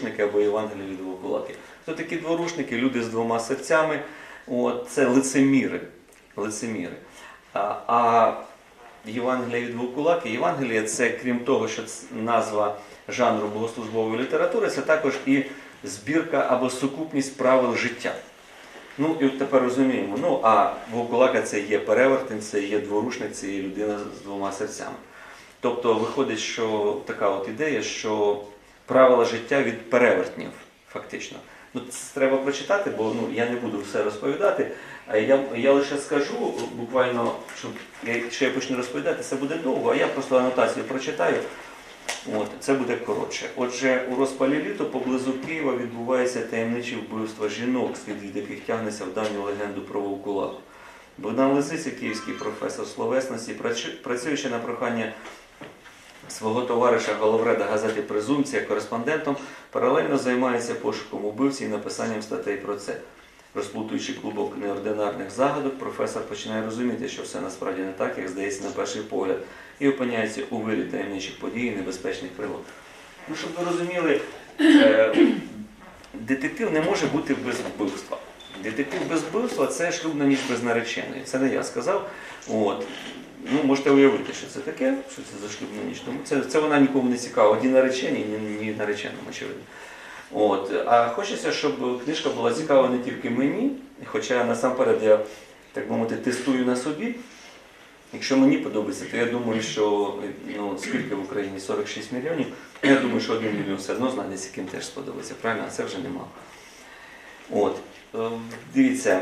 дворушники або Євангелія від Волкулаки. Хто такі дворушники? Люди з двома серцями, От, це лицеміри. лицеміри. А, а Євангелія від Волкулаки, Євангелія це крім того, що це назва жанру богослужбової літератури, це також і збірка або сукупність правил життя. Ну і от тепер розуміємо, ну а Вовкулака це є перевертень, це є дворушник, це є людина з двома серцями. Тобто виходить, що така от ідея, що правила життя від перевертнів, фактично. Ну, це треба прочитати, бо ну, я не буду все розповідати. А Я, я лише скажу буквально, що якщо я почну розповідати, це буде довго, а я просто анотацію прочитаю. От, це буде коротше. Отже, у розпалі літа поблизу Києва відбувається таємниче вбивство жінок, слід від яких тягнеться в давню легенду про Вовкулаку. Богдан Лисиця, київський професор словесності, працюючи на прохання свого товариша головреда газети Презумпція кореспондентом, паралельно займається пошуком убивці і написанням статей про це. Розплутуючи клубок неординарних загадок, професор починає розуміти, що все насправді не так, як здається на перший погляд, і опиняється у вирі таємничих подій і небезпечних пригод. Ну, щоб ви розуміли, е, детектив не може бути без вбивства. Детектив без вбивства це шлюбна ніч без нареченої. Це не я сказав. От. Ну, можете уявити, що це таке, що це за шлюбна ніч. Тому це, це вона нікому не цікава, ні нареченій, ні, ні нареченому, очевидно. От. А хочеться, щоб книжка була цікава не тільки мені, хоча насамперед я, так мовити, тестую на собі. Якщо мені подобається, то я думаю, що ну, скільки в Україні 46 мільйонів, я думаю, що один мільйон все одно знайдеться, яким теж сподобається. Правильно, а це вже немало. От. Е, Дивіться.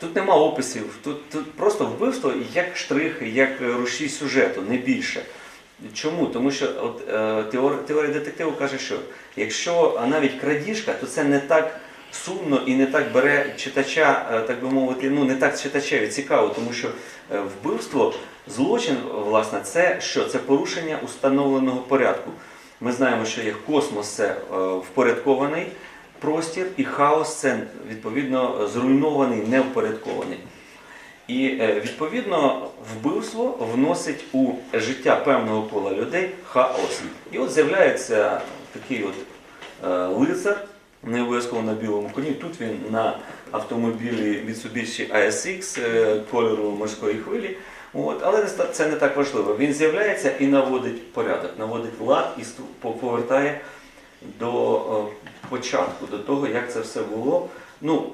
Тут нема описів, тут, тут просто вбивство як штрих, як рушій сюжету, не більше. Чому? Тому що от, е, теор- теорія детективу каже, що якщо навіть крадіжка, то це не так сумно і не так бере читача, е, так би мовити, ну не так читачеві цікаво, тому що е, вбивство, злочин, власне, це що? Це порушення установленого порядку. Ми знаємо, що є космос це е, впорядкований простір, і хаос це відповідно зруйнований, невпорядкований. І е, відповідно вбивство вносить у життя певного кола людей хаос. І от з'являється такий от е, лицар, не обов'язково на білому коні. Тут він на автомобілі Mitsubishi ASX е, кольору морської хвилі. От, але це не так важливо. Він з'являється і наводить порядок, наводить лад і повертає до е, початку, до того, як це все було. Ну,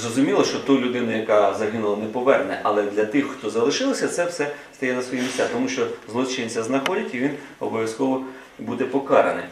Зрозуміло, що ту людину, яка загинула, не поверне, але для тих, хто залишилися, це все стає на свої місця, тому що злочинця знаходять і він обов'язково буде покараний.